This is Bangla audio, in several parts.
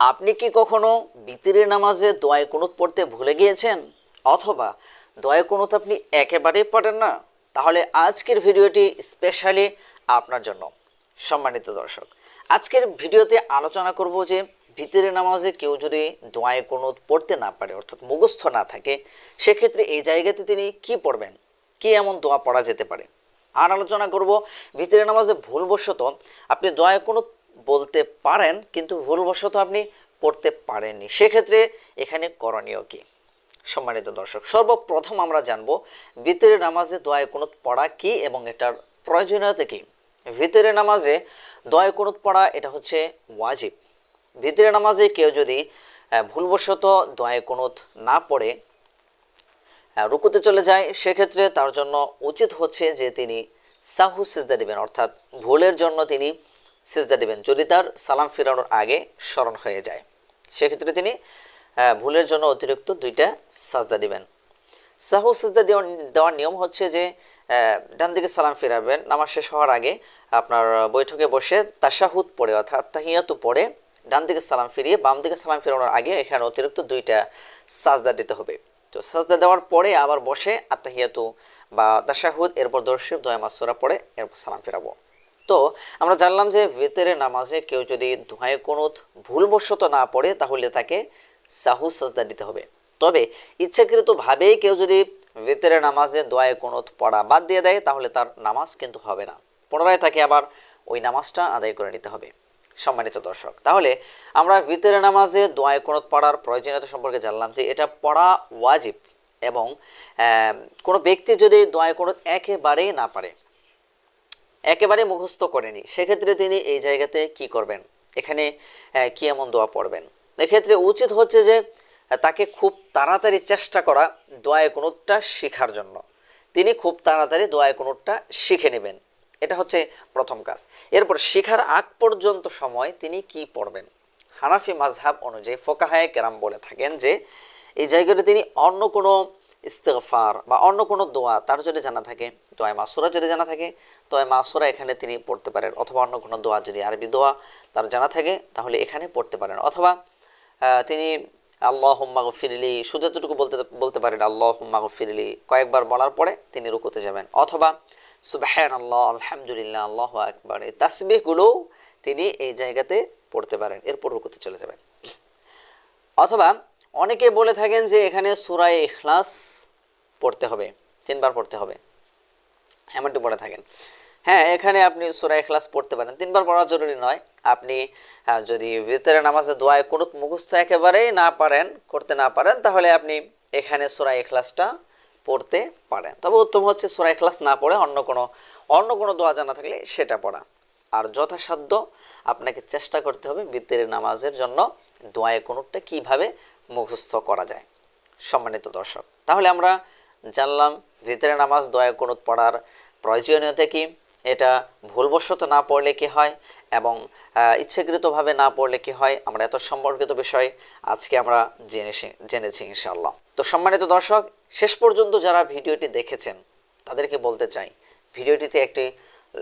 আপনি কি কখনো বিতিরের নামাজে দোয়ায় কুনুত পড়তে ভুলে গিয়েছেন? অথবা দোয়ায় কুনুত আপনি একেবারেই পড়েন না? তাহলে আজকের ভিডিওটি স্পেশালি আপনার জন্য। সম্মানিত দর্শক, আজকের ভিডিওতে আলোচনা করব যে ভিতরের নামাজে কেউ যদি দোয়ায় কুনুত পড়তে না পারে, অর্থাৎ মুখস্থ না থাকে, সেক্ষেত্রে এই জায়গাতে তিনি কি পড়বেন? কি এমন দোয়া পড়া যেতে পারে? আর আলোচনা করব ভিতরে নামাজে ভুলবশত আপনি দোয়ায় কোনো বলতে পারেন, কিন্তু ভুলবশত আপনি পড়তে পারেননি। সেক্ষেত্রে এখানে করণীয় কি? সম্মানিত দর্শক, সর্বপ্রথম আমরা জানব, ভিতরে নামাজে দোয়ায় কুনুত পড়া কি এবং এটার প্রয়োজনীয়তা কি? ভিতরে নামাজে দোয়ায় কুনুত পড়া, এটা হচ্ছে ওয়াজিব। ভিতরে নামাজে কেউ যদি ভুলবশত দোয়ায় কুনুত না পড়ে রুকুতে চলে যায়, সেক্ষেত্রে তার জন্য উচিত হচ্ছে যে তিনি সাহু সিজদা দিবেন, অর্থাৎ ভুলের জন্য তিনি সিজদা দিবেন, যদি তার সালাম ফিরানোর আগে স্মরণ হয়ে যায়। সেক্ষেত্রে তিনি ভুলের জন্য অতিরিক্ত দুইটা সাজদা দিবেন। সাহু সিজদা দেওয়ার নিয়ম হচ্ছে যে ডান দিকে সালাম ফিরাবেন, নামাজ শেষ হওয়ার আগে আপনার বৈঠকে বসে তাশাহুদ পড়ে, অর্থাৎ তাহিয়াতু পড়ে ডান দিকে সালাম ফিরিয়ে বাম দিকে সালাম ফেরানোর আগে এখানে অতিরিক্ত দুইটা সাজদা দিতে হবে। তো সাজদা দেওয়ার পরে আবার বসে আত্মাহিয়াতু বা তাশাহুদ, এরপর দর্শিব দোয়া মাসুরা পড়ে, এরপর সালাম ফিরাবো। তো আমরা জানলাম যে ভেতরে নামাজে কেউ যদি ধোঁয়ায় কোনুত ভুলবশত না পড়ে, তাহলে তাকে সাহু, সাজদা দিতে হবে। তবে ইচ্ছাকৃতভাবেই কেউ যদি ভেতরে নামাজে দোয়ায় কোনুত পড়া বাদ দিয়ে দেয়, তাহলে তার নামাজ কিন্তু হবে না। পুনরায় তাকে আবার ওই নামাজটা আদায় করে নিতে হবে। সম্মানিত দর্শক, তাহলে আমরা ভিতরে নামাজে দোয়ায় কোনত পড়ার প্রয়োজনীয়তা সম্পর্কে জানলাম যে এটা পড়া ওয়াজিব এবং কোনো ব্যক্তি যদি দোয়ায় কোনত একেবারেই না পারে একেবারে মুখস্থ করেনি। সেক্ষেত্রে তিনি এই জায়গাতে কি করবেন? এখানে কি এমন দোয়া পড়বেন? এক্ষেত্রে উচিত হচ্ছে যে, তাকে খুব তাড়াতাড়ি চেষ্টা করা দোয়ায় কোনোটা শেখার জন্য। তিনি খুব তাড়াতাড়ি দোয়ায় কোনোটা শিখে নেবেন। এটা হচ্ছে প্রথম কাজ। এরপর শেখার আগ পর্যন্ত সময় তিনি কি পড়বেন? হানাফি মাজহাব অনুযায়ী ফোকাহায় কেরাম বলে থাকেন যে, এই জায়গাটা তিনি অন্য কোনো ইস্তেগফার বা অন্য কোনো দোয়া তার যদি জানা থাকে দোয়ায় মাসুরা যদি জানা থাকে দোয়ায় মাসুরা এখানে তিনি পড়তে পারেন। অথবা অন্য কোনো দোয়া যদি আরবি দোয়া তার জানা থাকে, তাহলে এখানে পড়তে পারেন। অথবা তিনি আল্লাহ ফিরলি শুধু এতটুকু বলতে বলতে পারেন আল্লাহ ফিরলি কয়েকবার বলার পরে তিনি রুকুতে যাবেন। অথবা সুবাহান আল্লাহ আলহামদুলিল্লাহ, আল্লাহ একবার এই তাসবিহগুলোও তিনি এই জায়গাতে পড়তে পারেন, এরপর রুকুতে চলে যাবেন। অথবা অনেকে বলে থাকেন যে এখানে সুরায় ইখলাস পড়তে হবে, তিনবার পড়তে হবে। এমনটি বলে থাকেন। হ্যাঁ এখানে আপনি সুরায় ইখলাস পড়তে পারেন। তিনবার পড়া জরুরি নয়। আপনি যদি ভিতরে নামাজে দোয়ায় কোনো মুখস্থ একেবারেই না পারেন, করতে না পারেন, তাহলে আপনি এখানে সুরায় ইখলাসটা পড়তে পারেন। তবে উত্তম হচ্ছে সুরায় ইখলাস না পড়ে অন্য কোনো অন্য কোনো দোয়া জানা থাকলে সেটা পড়া। আর যথাসাধ্য আপনাকে চেষ্টা করতে হবে ভিতরে নামাজের জন্য দোয়ায় কোনোটা কীভাবে মুখস্থ করা যায়, সম্মানিত দর্শক। তাহলে আমরা জানলাম, ভিতরে নামাজ দয়া কোনুত পড়ার প্রয়োজনীয়তা কি? এটা ভুলবশত না পড়লে কি হয়? এবং ইচ্ছাকৃতভাবে না পড়লে কি হয়? আমরা এত সম্পর্কিত বিষয় আজকে আমরা জেনেছি জেনেছি ইনশাল্লাহ তো সম্মানিত দর্শক, শেষ পর্যন্ত যারা ভিডিওটি দেখেছেন, তাদেরকে বলতে চাই, ভিডিওটিতে একটি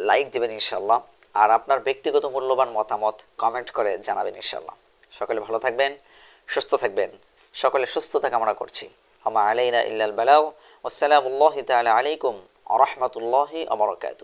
লাইক দেবেন ইনশাল্লাহ আর আপনার ব্যক্তিগত মূল্যবান মতামত কমেন্ট করে জানাবেন ইনশাল্লাহ সকলে ভালো থাকবেন সুস্থ থাকবেন। সকলে সুস্থতা কামনা করছি। আমা আলাইনা ইল্লাল বেলাও আসসালামুল্লাহ তালা আলাইকুম আ রাহমাতুল্লাহি আবরকাত